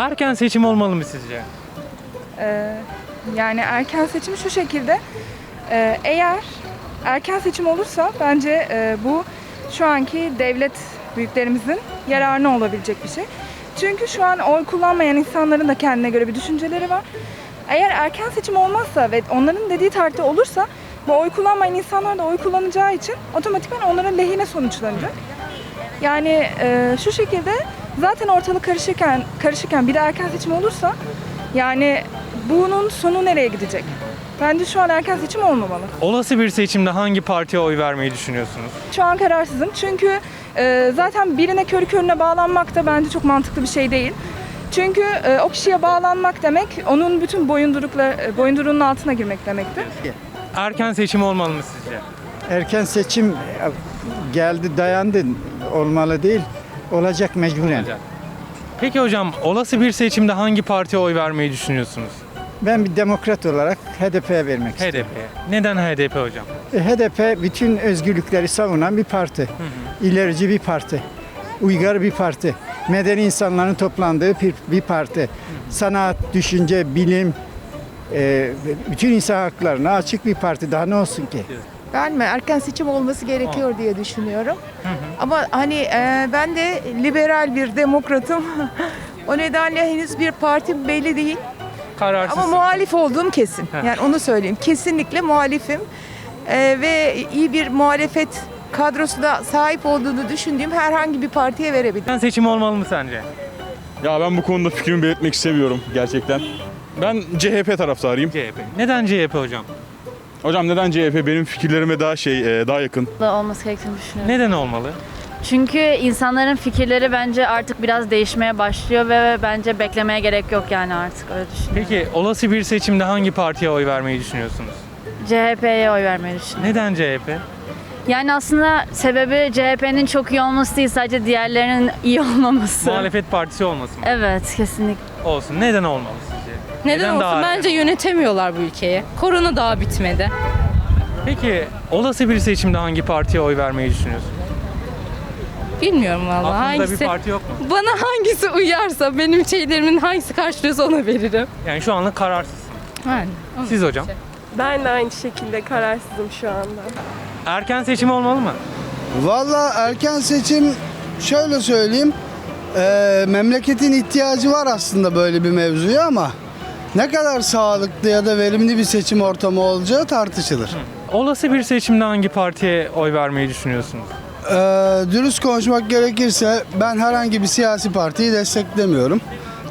Erken seçim olmalı mı sizce? Ee, yani erken seçim şu şekilde. Ee, eğer erken seçim olursa bence e, bu şu anki devlet büyüklerimizin yararına olabilecek bir şey. Çünkü şu an oy kullanmayan insanların da kendine göre bir düşünceleri var. Eğer erken seçim olmazsa ve onların dediği tarihte olursa bu oy kullanmayan insanlar da oy kullanacağı için otomatikman onların lehine sonuçlanacak. Yani e, şu şekilde zaten ortalık karışırken karışırken bir de erken seçim olursa yani bunun sonu nereye gidecek? Bence şu an erken seçim olmamalı. Olası bir seçimde hangi partiye oy vermeyi düşünüyorsunuz? Şu an kararsızım çünkü e, zaten birine körü körüne bağlanmak da bence çok mantıklı bir şey değil. Çünkü e, o kişiye bağlanmak demek onun bütün boyundurukla e, boyunduruğunun altına girmek demektir. Erken seçim olmalı mı sizce? Erken seçim geldi dayandı olmalı değil olacak mecburen. Peki hocam olası bir seçimde hangi partiye oy vermeyi düşünüyorsunuz? Ben bir demokrat olarak HDP'ye vermek istiyorum. HDP. Neden HDP hocam? E, HDP bütün özgürlükleri savunan bir parti. İlerici bir parti. Uygar bir parti. Medeni insanların toplandığı bir, bir parti. Sanat, düşünce, bilim, e, bütün insan haklarına açık bir parti. Daha ne olsun ki? Ben mi? Erken seçim olması gerekiyor diye düşünüyorum. Ama hani e, ben de liberal bir demokratım. o nedenle henüz bir partim belli değil. Kararsız. Ama muhalif olduğum kesin. Heh. Yani onu söyleyeyim. Kesinlikle muhalifim. E, ve iyi bir muhalefet kadrosuna sahip olduğunu düşündüğüm herhangi bir partiye verebilirim. Seçim olmalı mı sence? Ya ben bu konuda fikrimi belirtmek istemiyorum gerçekten. Ben CHP taraftarıyım. CHP. Neden CHP hocam? Hocam neden CHP? Benim fikirlerime daha şey, e, daha yakın. da olması gerektiğini düşünüyorum. Neden olmalı? Çünkü insanların fikirleri bence artık biraz değişmeye başlıyor ve bence beklemeye gerek yok yani artık öyle düşünüyorum. Peki olası bir seçimde hangi partiye oy vermeyi düşünüyorsunuz? CHP'ye oy vermeyi düşünüyorum. Neden CHP? Yani aslında sebebi CHP'nin çok iyi olması değil sadece diğerlerinin iyi olmaması. Muhalefet partisi olmasın mı? Evet kesinlikle. Olsun. Neden olmalı sizce? Neden, olsun? daha Bence yönetemiyorlar bu ülkeyi. Korona daha bitmedi. Peki olası bir seçimde hangi partiye oy vermeyi düşünüyorsun? Bilmiyorum vallahi Aklınızda hangisi. bir parti yok mu? Bana hangisi uyarsa, benim şeylerimin hangisi karşılıyorsa ona veririm. Yani şu anlık kararsızsın. Yani. Siz hocam? Ben de aynı şekilde kararsızım şu anda. Erken seçim olmalı mı? Valla erken seçim şöyle söyleyeyim. eee, memleketin ihtiyacı var aslında böyle bir mevzuya ama ne kadar sağlıklı ya da verimli bir seçim ortamı olacağı tartışılır. Olası bir seçimde hangi partiye oy vermeyi düşünüyorsunuz? Eee, dürüst konuşmak gerekirse ben herhangi bir siyasi partiyi desteklemiyorum.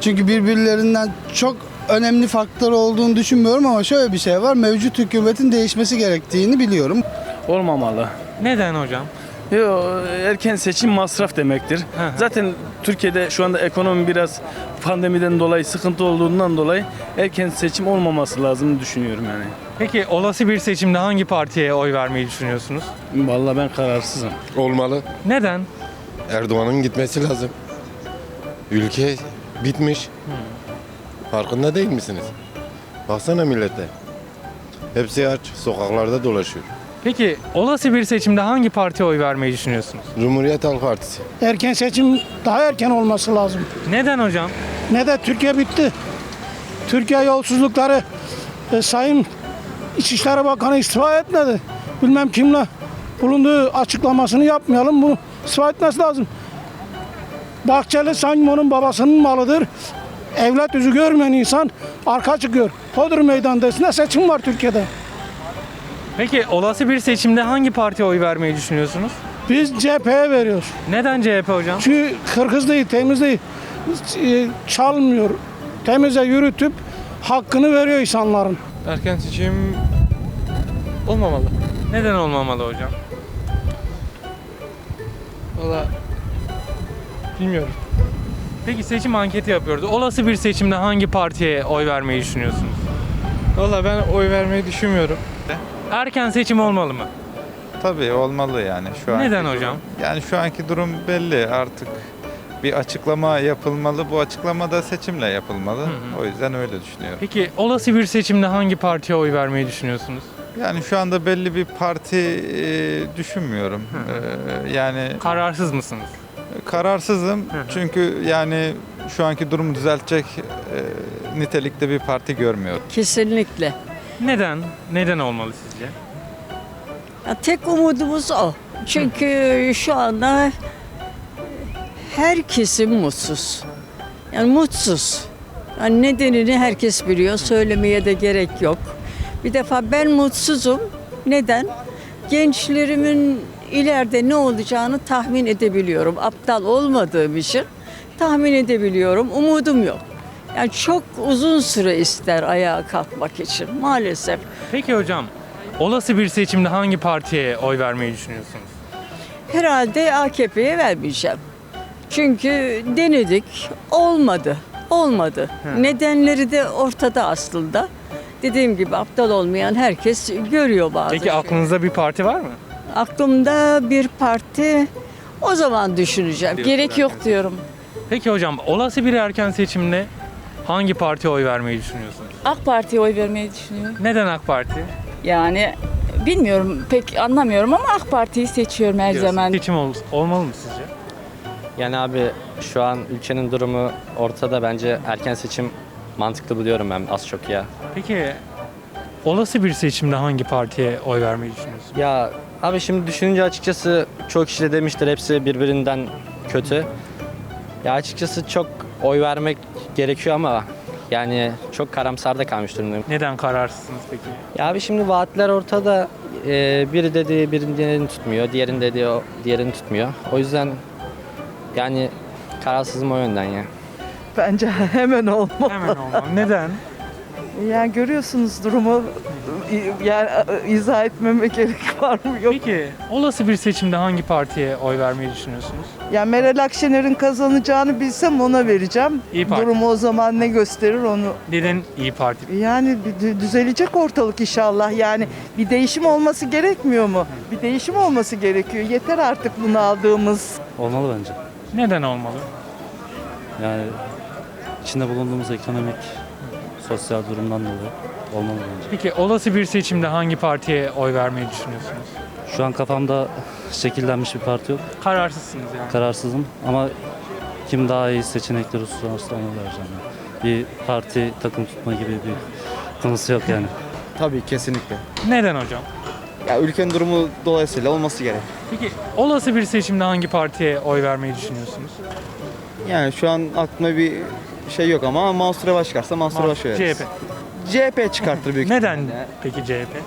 Çünkü birbirlerinden çok önemli faktör olduğunu düşünmüyorum ama şöyle bir şey var. Mevcut hükümetin değişmesi gerektiğini biliyorum. Olmamalı. Neden hocam? Yo, erken seçim masraf demektir. Zaten Türkiye'de şu anda ekonomi biraz pandemiden dolayı sıkıntı olduğundan dolayı erken seçim olmaması lazım düşünüyorum yani. Peki olası bir seçimde hangi partiye oy vermeyi düşünüyorsunuz? Vallahi ben kararsızım. Olmalı. Neden? Erdoğan'ın gitmesi lazım. Ülke bitmiş. Farkında değil misiniz? Baksana millete. Hepsi aç, sokaklarda dolaşıyor. Peki olası bir seçimde hangi partiye oy vermeyi düşünüyorsunuz? Cumhuriyet Halk Partisi. Erken seçim daha erken olması lazım. Neden hocam? Ne de Türkiye bitti. Türkiye yolsuzlukları e, Sayın İçişleri Bakanı istifa etmedi. Bilmem kimle bulunduğu açıklamasını yapmayalım. Bunu istifa etmesi lazım. Bahçeli sanki onun babasının malıdır. Evlat yüzü görmeyen insan arka çıkıyor. Hodur meydandasında seçim var Türkiye'de. Peki olası bir seçimde hangi partiye oy vermeyi düşünüyorsunuz? Biz CHP'ye veriyoruz. Neden CHP hocam? Çünkü hırkız değil, temiz değil. E, Çalmıyor. Temize yürütüp hakkını veriyor insanların. Erken seçim olmamalı. Neden olmamalı hocam? Valla bilmiyorum. Peki seçim anketi yapıyoruz. Olası bir seçimde hangi partiye oy vermeyi düşünüyorsunuz? Valla ben oy vermeyi düşünmüyorum. Erken seçim olmalı mı? Tabii olmalı yani şu an. Neden hocam? Yani şu anki durum belli artık bir açıklama yapılmalı. Bu açıklama da seçimle yapılmalı. O yüzden öyle düşünüyorum. Peki olası bir seçimde hangi partiye oy vermeyi düşünüyorsunuz? Yani şu anda belli bir parti e, düşünmüyorum. E, yani Kararsız mısınız? kararsızım. Çünkü yani şu anki durumu düzeltecek e, nitelikte bir parti görmüyorum. Kesinlikle. Neden? Neden olmalı sizce? Ya tek umudumuz o. Çünkü şu anda her kesim mutsuz. Yani mutsuz. Yani nedenini herkes biliyor. Söylemeye de gerek yok. Bir defa ben mutsuzum. Neden? Gençlerimin ileride ne olacağını tahmin edebiliyorum. Aptal olmadığım için tahmin edebiliyorum. Umudum yok. Yani çok uzun süre ister ayağa kalkmak için maalesef. Peki hocam, olası bir seçimde hangi partiye oy vermeyi düşünüyorsunuz? Herhalde AKP'ye vermeyeceğim. Çünkü denedik, olmadı. Olmadı. He. Nedenleri de ortada aslında. Dediğim gibi aptal olmayan herkes görüyor bazı Peki şeyleri. aklınızda bir parti var mı? Aklımda bir parti o zaman düşüneceğim. Gerek yok diyorum. Peki hocam, olası bir erken seçimde hangi partiye oy vermeyi düşünüyorsunuz? AK Parti'ye oy vermeyi düşünüyorum. Neden AK Parti? Yani bilmiyorum pek anlamıyorum ama AK Parti'yi seçiyorum her Diyorsun. zaman. Seçim ol- olmalı mı sizce? Yani abi şu an ülkenin durumu ortada bence erken seçim mantıklı buluyorum ben az çok ya. Peki olası bir seçimde hangi partiye oy vermeyi düşünüyorsun? Ya abi şimdi düşününce açıkçası çok kişi de demiştir hepsi birbirinden kötü. Ya açıkçası çok oy vermek gerekiyor ama yani çok karamsarda kalmış durumdayım. Neden kararsızsınız peki? Ya abi şimdi vaatler ortada. Ee, biri dediği birinin diğerini tutmuyor, diğerinin dediği o diğerini tutmuyor. O yüzden yani kararsızım o yönden ya. Bence hemen olmalı. Hemen olmalı. Neden? Yani görüyorsunuz durumu yani izah etmeme gerek var mı yok. Peki olası bir seçimde hangi partiye oy vermeyi düşünüyorsunuz? Yani Meral Akşener'in kazanacağını bilsem ona vereceğim. İyi Parti. Durumu o zaman ne gösterir onu. Neden İyi Parti? Yani düzelecek ortalık inşallah. Yani bir değişim olması gerekmiyor mu? Bir değişim olması gerekiyor. Yeter artık bunu aldığımız. Olmalı bence. Neden olmalı? Yani içinde bulunduğumuz ekonomik, sosyal durumdan dolayı olmalı bence. Peki olası bir seçimde hangi partiye oy vermeyi düşünüyorsunuz? Şu an kafamda şekillenmiş bir parti yok. Kararsızsınız yani. Kararsızım ama kim daha iyi seçenekleri sunarsa ona vereceğim. yani. Bir parti takım tutma gibi bir konusu yok yani. Tabii kesinlikle. Neden hocam? Ya ülkenin durumu dolayısıyla olması gerek. Peki olası bir seçimde hangi partiye oy vermeyi düşünüyorsunuz? Yani şu an aklımda bir şey yok ama Mansur Yavaş çıkarsa Mansur Yavaş veririz. CHP. CHP çıkartır büyük Neden ihtimalle. peki CHP?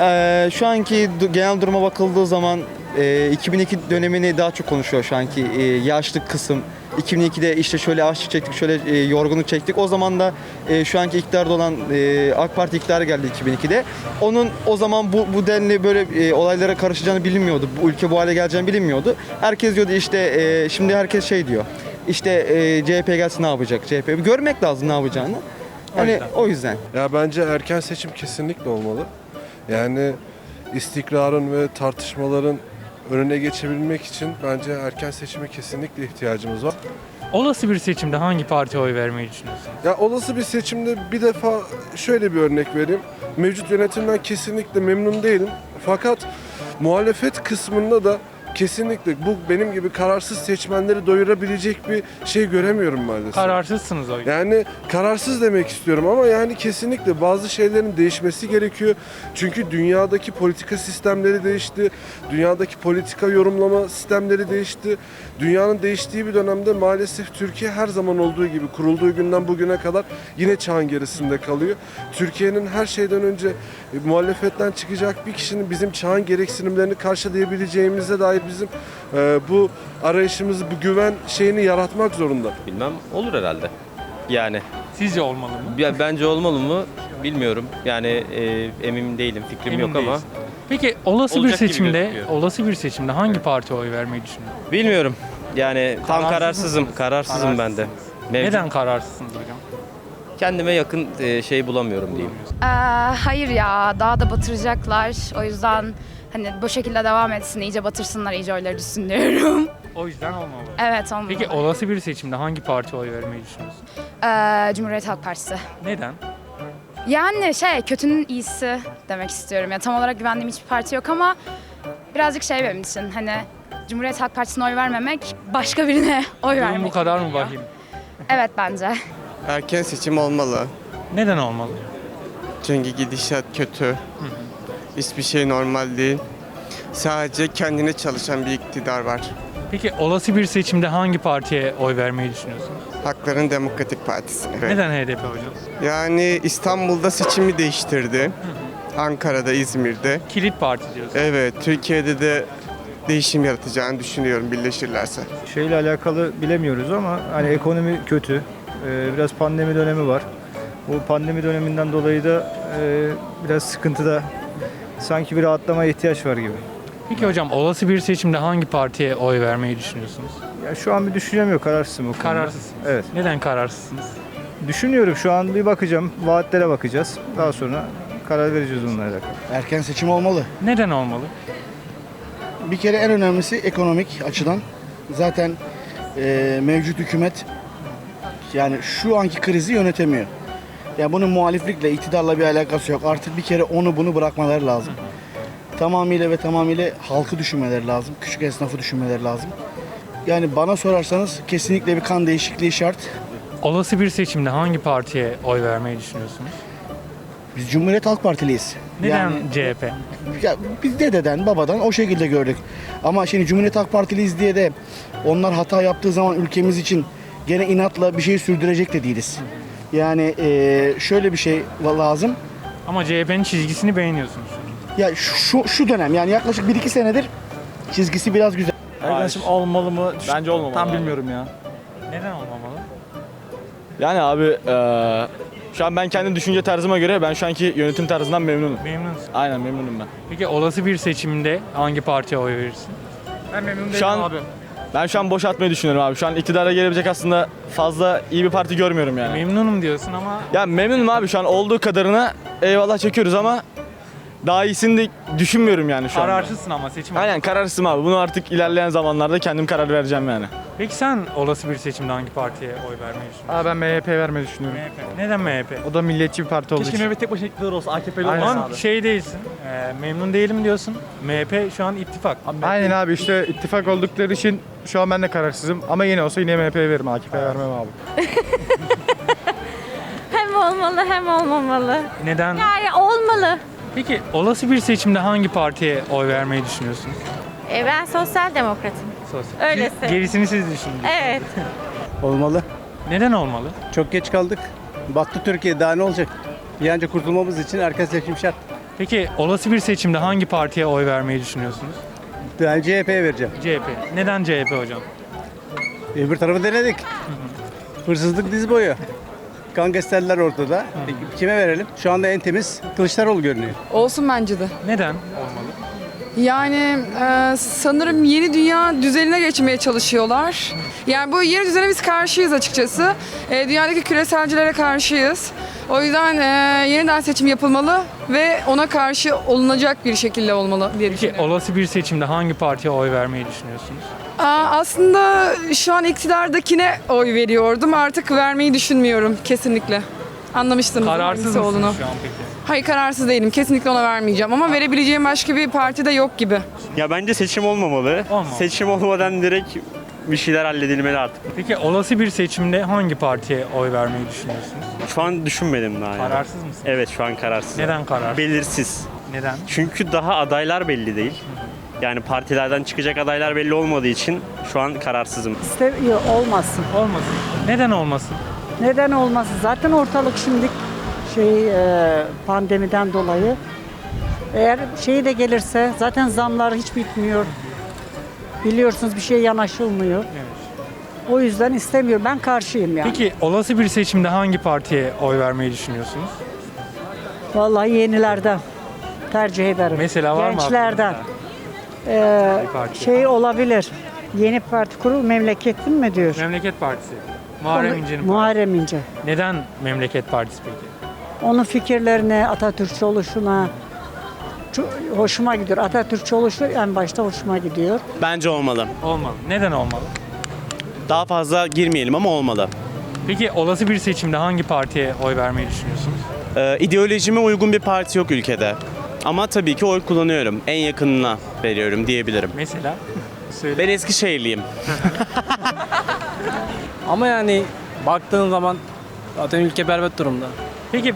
Ee, şu anki du- genel duruma bakıldığı zaman e, 2002 dönemini daha çok konuşuyor şu anki e, yaşlı kısım. 2002'de işte şöyle açlık çektik, şöyle e, yorgunluk çektik. O zaman da e, şu anki iktidarda olan e, AK Parti iktidara geldi 2002'de. Onun o zaman bu, bu denli böyle e, olaylara karışacağını bilinmiyordu. Bu ülke bu hale geleceğini bilinmiyordu. Herkes diyordu işte e, şimdi herkes şey diyor. İşte e, CHP gelse ne yapacak? CHP görmek lazım ne yapacağını. Yani o yüzden. Ya bence erken seçim kesinlikle olmalı. Yani istikrarın ve tartışmaların önüne geçebilmek için bence erken seçime kesinlikle ihtiyacımız var. Olası bir seçimde hangi partiye oy vermeyi düşünüyorsunuz? Ya olası bir seçimde bir defa şöyle bir örnek vereyim. Mevcut yönetimden kesinlikle memnun değilim. Fakat muhalefet kısmında da kesinlikle bu benim gibi kararsız seçmenleri doyurabilecek bir şey göremiyorum maalesef. Kararsızsınız o yüzden. Yani kararsız demek istiyorum ama yani kesinlikle bazı şeylerin değişmesi gerekiyor. Çünkü dünyadaki politika sistemleri değişti. Dünyadaki politika yorumlama sistemleri değişti. Dünyanın değiştiği bir dönemde maalesef Türkiye her zaman olduğu gibi kurulduğu günden bugüne kadar yine çağın gerisinde kalıyor. Türkiye'nin her şeyden önce e, muhalefetten çıkacak bir kişinin bizim çağın gereksinimlerini karşılayabileceğimize dair bizim e, bu arayışımızı, bu güven şeyini yaratmak zorunda. Bilmem olur herhalde. Yani Sizce olmalı mı? ya bence olmalı mı bilmiyorum. Yani e, emin değilim, fikrim Emin yok ama değilsin. Peki olası bir Olacak gibi seçimde, gözüküyor. olası bir seçimde hangi partiye oy vermeyi düşünüyorsunuz? bilmiyorum. Yani tam Kararsız kararsızım. mısınız? Kararsızım ben de. Mevcut- Neden kararsızsınız hocam? Kendime yakın e, şey bulamıyorum diyeyim. hayır ya daha da batıracaklar. O yüzden hani bu şekilde devam etsin iyice batırsınlar iyice oyları düşsün diyorum. O yüzden olmalı. evet olmalı. Peki olası bir seçimde hangi partiye oy vermeyi düşünüyorsunuz? Ee, Cumhuriyet Halk Partisi. Neden? Yani şey kötünün iyisi demek istiyorum. Ya tam olarak güvendiğim hiçbir parti yok ama birazcık şey benim için hani Cumhuriyet Halk Partisi'ne oy vermemek başka birine oy Durum vermek. bu kadar mı vahim? Evet bence. Erken seçim olmalı. Neden olmalı? Çünkü gidişat kötü. Hiçbir şey normal değil. Sadece kendine çalışan bir iktidar var. Peki olası bir seçimde hangi partiye oy vermeyi düşünüyorsunuz? Hakların Demokratik Partisi. Neden HDP hocam? Yani İstanbul'da seçimi değiştirdi. Ankara'da, İzmir'de. Kilit parti diyorsun. Evet, Türkiye'de de değişim yaratacağını düşünüyorum birleşirlerse. Şeyle alakalı bilemiyoruz ama hani ekonomi kötü. Ee, biraz pandemi dönemi var. Bu pandemi döneminden dolayı da e, biraz sıkıntıda. Sanki bir rahatlamaya ihtiyaç var gibi. Peki hocam olası bir seçimde hangi partiye oy vermeyi düşünüyorsunuz? Ya şu an bir düşüncem yok, kararsızım bu konuda. Kararsızsınız. Evet. Neden kararsızsınız? Düşünüyorum şu an bir bakacağım, vaatlere bakacağız. Daha sonra karar vereceğiz onunla alakalı. Erken seçim olmalı. Neden olmalı? Bir kere en önemlisi ekonomik açıdan. Zaten e, mevcut hükümet yani şu anki krizi yönetemiyor. Yani bunun muhaliflikle, iktidarla bir alakası yok. Artık bir kere onu bunu bırakmaları lazım. Tamamıyla ve tamamıyla halkı düşünmeleri lazım. Küçük esnafı düşünmeleri lazım. Yani bana sorarsanız kesinlikle bir kan değişikliği şart. Olası bir seçimde hangi partiye oy vermeyi düşünüyorsunuz? Biz Cumhuriyet Halk Partiliyiz. Neden Yani- CHP? Ya biz dededen, babadan o şekilde gördük. Ama şimdi Cumhuriyet Halk Partiliyiz diye de onlar hata yaptığı zaman ülkemiz için gene inatla bir şey sürdürecek de değiliz. Yani eee, şöyle bir şey lazım. Ama CHP'nin çizgisini beğeniyorsunuz. Ya şu şu dönem yani yaklaşık 1-2 senedir çizgisi biraz güzel. Erken seçim olmalı mı? Bence olmamalı. Tam abi. bilmiyorum ya. Neden olmamalı? Yani abi eee, şu an ben kendi düşünce tarzıma göre ben şu anki yönetim tarzından memnunum. Memnunsun. Aynen memnunum ben. Peki olası bir seçimde hangi partiye oy verirsin? Ben memnun Şu an ben şu an boş atmayı düşünüyorum abi. Şu an iktidara gelebilecek aslında fazla iyi bir parti görmüyorum yani. Memnunum diyorsun ama Ya memnunum abi şu an olduğu kadarına eyvallah çekiyoruz ama daha iyisini de düşünmüyorum yani şu an. kararsızsın ama seçim. Aynen kararsızım abi. Bunu artık ilerleyen zamanlarda kendim karar vereceğim yani. Peki sen olası bir seçimde hangi partiye oy vermeyi düşünüyorsun? Aa, ben MHP vermeyi düşünüyorum. MHP. Neden MHP? O da milliyetçi bir parti olduğu için. MHP tek başına iktidar olsa AKP'li Aynen. Ama şey değilsin, e, memnun değilim diyorsun. MHP şu an ittifak. Aynen abi işte ittifak oldukları için şu an ben de kararsızım. Ama yine olsa yine MHP'ye veririm. AKP'ye vermem abi. Hem olmalı hem olmamalı. Neden? Yani olmalı. Peki olası bir seçimde hangi partiye oy vermeyi düşünüyorsunuz? E, ben sosyal demokratım. Sosyal. Öylesi. Gerisini siz düşünün. Evet. Olmalı. Neden olmalı? Çok geç kaldık. Battı Türkiye daha ne olacak? Bir an önce kurtulmamız için erken seçim şart. Peki olası bir seçimde hangi partiye oy vermeyi düşünüyorsunuz? Ben CHP'ye vereceğim. CHP. Neden CHP hocam? Öbür tarafı denedik. Hırsızlık diz boyu. Gangsterler ortada. Kime verelim? Şu anda en temiz Kılıçdaroğlu görünüyor. Olsun bence de. Neden olmalı? Yani e, sanırım yeni dünya düzenine geçmeye çalışıyorlar. Yani bu yeni düzene biz karşıyız açıkçası. E, dünyadaki küreselcilere karşıyız. O yüzden e, yeniden seçim yapılmalı ve ona karşı olunacak bir şekilde olmalı diye Peki düşünüyorum. olası bir seçimde hangi partiye oy vermeyi düşünüyorsunuz? Aa, aslında şu an iktidardakine oy veriyordum. Artık vermeyi düşünmüyorum kesinlikle. Anlamıştınız Kararsız mısınız olduğunu. şu an peki? Hayır kararsız değilim. Kesinlikle ona vermeyeceğim ama verebileceğim başka bir parti de yok gibi. Ya bence seçim olmamalı. Olmamalı. Seçim olmadan direkt bir şeyler halledilmeli artık. Peki olası bir seçimde hangi partiye oy vermeyi düşünüyorsunuz? Şu an düşünmedim daha. yani. Kararsız mısınız? Evet şu an kararsız. Neden kararsız? Belirsiz. Neden? Çünkü daha adaylar belli değil. Yani partilerden çıkacak adaylar belli olmadığı için şu an kararsızım. İstemiyor olmasın. Olmasın. Neden olmasın? Neden olmasın? Zaten ortalık şimdi şey e, pandemiden dolayı. Eğer şey de gelirse zaten zamlar hiç bitmiyor. Biliyorsunuz bir şey yanaşılmıyor. O yüzden istemiyorum. Ben karşıyım yani. Peki olası bir seçimde hangi partiye oy vermeyi düşünüyorsunuz? Vallahi yenilerden tercih ederim. Mesela var mı Gençlerden. aklınızda? Ee, Bir parti. şey olabilir. Yeni parti kurul memleketin mi diyor? Memleket Partisi. Muharrem İnce'nin partisi. Muharrem İnce. Neden Memleket Partisi peki? Onun fikirlerine, Atatürkçü oluşuna çok hoşuma gidiyor. Atatürkçü oluşu en başta hoşuma gidiyor. Bence olmalı. Olmalı. Neden olmalı? Daha fazla girmeyelim ama olmalı. Peki olası bir seçimde hangi partiye oy vermeyi düşünüyorsunuz? Ee, ideolojime uygun bir parti yok ülkede. Ama tabii ki oy kullanıyorum. En yakınına veriyorum diyebilirim. Mesela? Ben Eskişehirliyim. Ama yani Baktığın zaman zaten ülke berbat durumda. Peki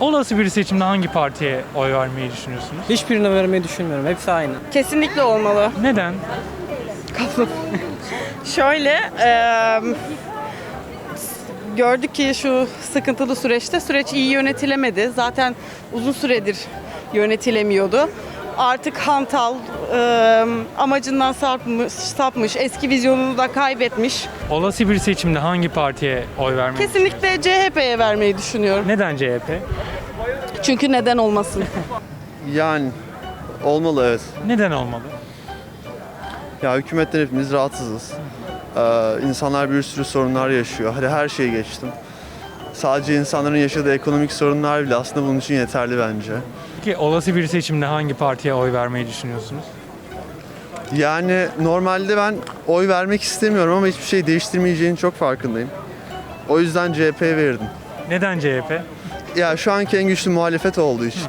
olası bir seçimde hangi partiye oy vermeyi düşünüyorsunuz? Hiçbirine vermeyi düşünmüyorum. Hepsi aynı. Kesinlikle olmalı. Neden? Şöyle, eee, gördük ki şu sıkıntılı süreçte süreç iyi yönetilemedi. Zaten uzun süredir yönetilemiyordu. Artık hantal, eee, amacından sapmış, sapmış, eski vizyonunu da kaybetmiş. Olası bir seçimde hangi partiye oy vermeyi Kesinlikle CHP'ye vermeyi düşünüyorum. Neden CHP? Çünkü neden olmasın? Yani olmalı evet. Neden olmalı? Ya hükümetten hepimiz rahatsızız. Ee, insanlar bir sürü sorunlar yaşıyor. Hadi her şeyi geçtim. Sadece insanların yaşadığı ekonomik sorunlar bile aslında bunun için yeterli bence. Peki olası bir seçimde hangi partiye oy vermeyi düşünüyorsunuz? Yani normalde ben oy vermek istemiyorum ama hiçbir şey değiştirmeyeceğinin çok farkındayım. O yüzden CHP'ye verirdim. Neden CHP? Ya şu anki en güçlü muhalefet olduğu için.